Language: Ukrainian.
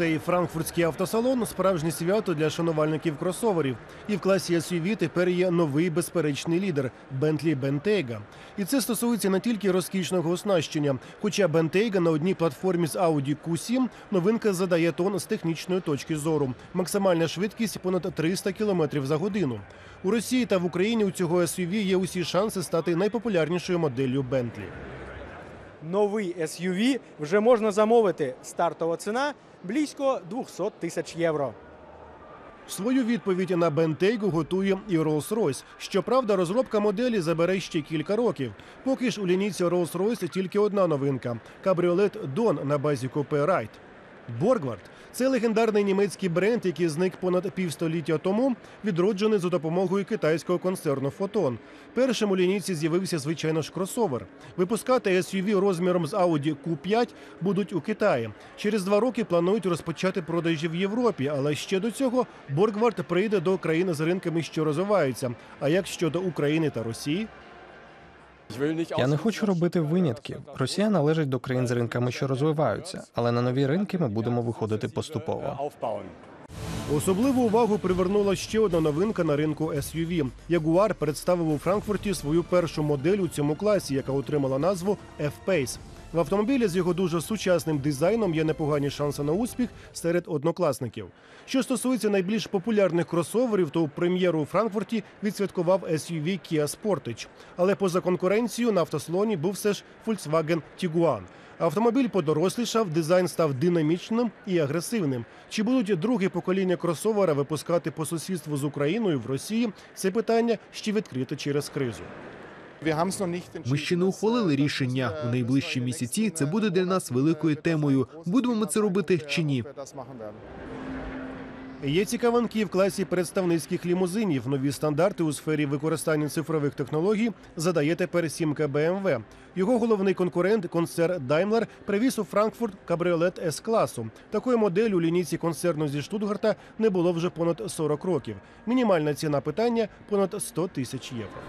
Цей франкфуртський автосалон справжнє свято для шанувальників кросоверів. І в класі SUV тепер є новий безперечний лідер Bentley Bentayga. І це стосується не тільки розкішного оснащення. Хоча Bentayga на одній платформі з Audi Q7 новинка задає тон з технічної точки зору. Максимальна швидкість понад 300 км за годину. У Росії та в Україні у цього SUV є усі шанси стати найпопулярнішою моделлю Bentley. Новий SUV вже можна замовити. Стартова ціна близько 200 тисяч євро. Свою відповідь на Бентейгу готує і Rolls-Royce. Щоправда, розробка моделі забере ще кілька років. Поки ж у лінійці Rolls-Royce тільки одна новинка кабріолет Дон на базі купе Райт. Боргвард це легендарний німецький бренд, який зник понад півстоліття тому, відроджений за допомогою китайського концерну Фотон. Першим у лінійці з'явився звичайно ж кросовер. Випускати SUV розміром з Audi Q5 будуть у Китаї. Через два роки планують розпочати продажі в Європі, але ще до цього Боргвард прийде до країни з ринками, що розвиваються. А як щодо України та Росії? Я не хочу робити винятків. Росія належить до країн з ринками, що розвиваються, але на нові ринки ми будемо виходити поступово. Особливу увагу привернула ще одна новинка на ринку SUV. Jaguar представив у Франкфурті свою першу модель у цьому класі, яка отримала назву F-Pace. В автомобілі з його дуже сучасним дизайном є непогані шанси на успіх серед однокласників. Що стосується найбільш популярних кросоверів, то прем'єру у Франкфурті відсвяткував SUV Kia Sportage. Але поза конкуренцією на автослоні був все ж Volkswagen Tiguan. Автомобіль подорослішав, дизайн став динамічним і агресивним. Чи будуть друге покоління кросовера випускати по сусідству з Україною в Росії? Це питання ще відкрите через кризу. Ми ще не ухвалили рішення у найближчі місяці. Це буде для нас великою темою. Будемо ми це робити чи ні? Є цікавинки в класі представницьких лімузинів. Нові стандарти у сфері використання цифрових технологій задає тепер сімка BMW. Його головний конкурент, концерн Daimler, привіз у Франкфурт кабріолет с класу. Такої моделі у лінійці концерну зі Штутгарта не було вже понад 40 років. Мінімальна ціна питання понад 100 тисяч євро.